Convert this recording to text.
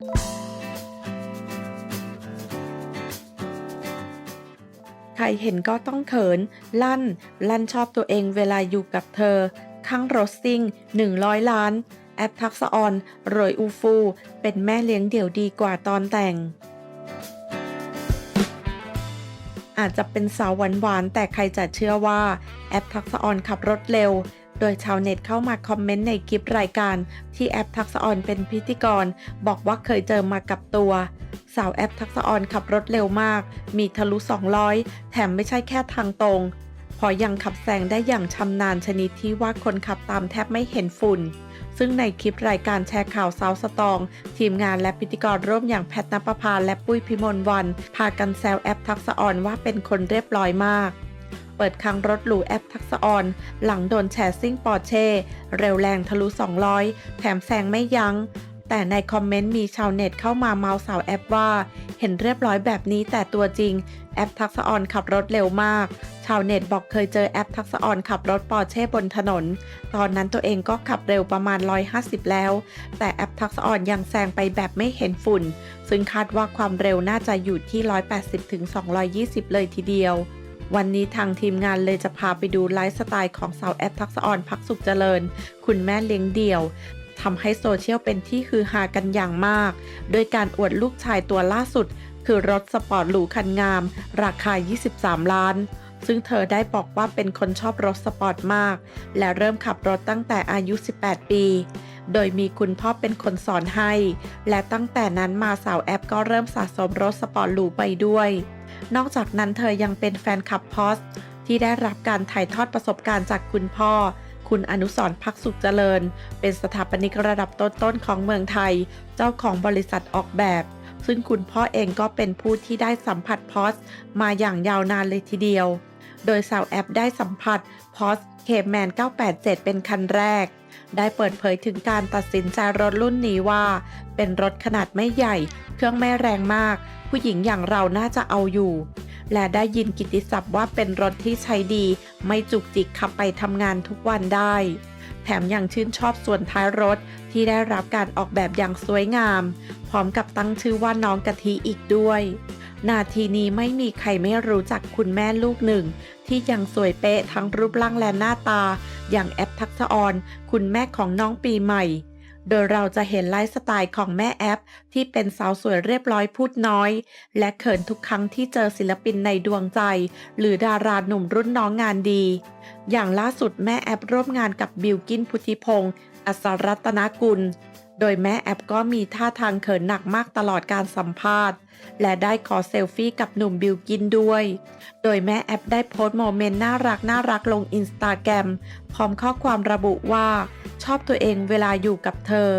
ใครเห็นก็ต้องเขิน ลั่น ลั่นชอบตัวเองเวลาอยู่กับเธอ ข้างรถซิ่ง 100 ล้าน แอปทักษออนโรยอูฟู เป็นแม่เลี้ยงเดี่ยวดีกว่าตอนแต่ง อาจจะเป็นสาวหวานๆแต่ใครจะเชื่อว่า แอปทักษออนขับรถเร็ว โดยชาวเน็ตเข้ามาคอมเมนต์ในคลิปรายการ ที่แอปทักษออนเป็นพิธีกร บอกว่าเคยเจอมากับตัว สาวแอปทักษออนขับรถเร็วมาก มีทะลุ 200 แถมไม่ใช่แค่ทางตรง พอยังขับแซงได้อย่างชำนาญชนิดที่ว่าคนขับตามแทบไม่เห็นฝุ่นซึ่งในคลิปรายการแชร์ข่าวสาวสตอง ทีมงานและพิธีกรร่วมอย่างแพทนปภาและปุ้ยพิมลวัน พากันแซวแอปทักษออนว่าเป็นคนเรียบร้อยมาก เปิดคลังรถหรูแอปทักษออน หลังโดนแชร์ซิ่งปอร์เช่ เร็วแรงทะลุ 200 แถมแซงไม่ยัง้ง แต่ในคอมเมนต์มีชาวเน็ตเข้ามาเมาสาวแอปว่า เห็นเรียบร้อยแบบนี้แต่ตัวจริง แอปทักษออนขับรถเร็วมากชาวเน็ตบอกเคยเจอแอปทักษออนขับรถปอร์เช่บนถนน ตอนนั้นตัวเองก็ขับเร็วประมาณ 150 แล้ว แต่แอปทักษออนยังแซงไปแบบไม่เห็นฝุ่น ซึ่งคาดว่าความเร็วน่าจะอยู่ที่ 180ถึง220 เลยทีเดียว วันนี้ทางทีมงานเลยจะพาไปดูไลฟ์สไตล์ของสาวแอปทักษออนพักสุขเจริญ คุณแม่เลี้ยงเดี่ยวทำให้โซเชียลเป็นที่ฮือฮากันอย่างมาก โดยการอวดลูกชายตัวล่าสุด คือรถสปอร์ตหรูคันงาม ราคา 23 ล้าน ซึ่งเธอได้บอกว่าเป็นคนชอบรถสปอร์ตมาก และเริ่มขับรถตั้งแต่อายุ 18 ปี โดยมีคุณพ่อเป็นคนสอนให้ และตั้งแต่นั้นมาสาวแอปก็เริ่มสะสมรถสปอร์ตหรูไปด้วย นอกจากนั้นเธอยังเป็นแฟนคลับพอสที่ได้รับการถ่ายทอดประสบการณ์จากคุณพ่อ คุณอนุสรพักสุขเจริญ เป็นสถาปนิกระดับต้นๆของเมืองไทย เจ้าของบริษัทออกแบบ ซึ่งคุณพ่อเองก็เป็นผู้ที่ได้สัมผัสพอสมาอย่างยาวนานเลยทีเดียว โดยสาวแอปได้สัมผัสพอสเคแมน987 เป็นคันแรก ได้เปิดเผยถึงการตัดสินใจรถรุ่นนี้ว่า เป็นรถขนาดไม่ใหญ่ เครื่องไม่แรงมาก ผู้หญิงอย่างเราน่าจะเอาอยู่ และได้ยินกิติศัพท์ว่าเป็นรถที่ใช้ดี ไม่จุกจิกขับไปทำงานทุกวันได้ แถมยังชื่นชอบส่วนท้ายรถที่ได้รับการออกแบบอย่างสวยงาม พร้อมกับตั้งชื่อว่าน้องกะทิอีกด้วยนาทีนี้ไม่มีใครไม่รู้จักคุณแม่ลูกหนึ่ง ที่ยังสวยเป๊ะทั้งรูปร่างและหน้าตา อย่างแอปทักษะออนคุณแม่ของน้องปีใหม่ โดยเราจะเห็นไลฟ์สไตล์ของแม่แอป ที่เป็นสาวสวยเรียบร้อยพูดน้อย และเขินทุกครั้งที่เจอศิลปินในดวงใจ หรือดาราหนุ่มรุ่นน้องงานดี อย่างล่าสุดแม่แอปร่วมงานกับบิลกินพุทธิพงศ์อัศรัตนกุล โดยแม่แอปก็มีท่าทางเขินหนักมากตลอดการสัมภาษณ์ และได้ขอเซลฟี่กับหนุ่มบิลกินด้วย โดยแม่แอปได้โพสต์โมเมนต์น่ารักน่ารักลงอินสตาแกรมพร้อมข้อความระบุว่า ชอบตัวเองเวลาอยู่กับเธอ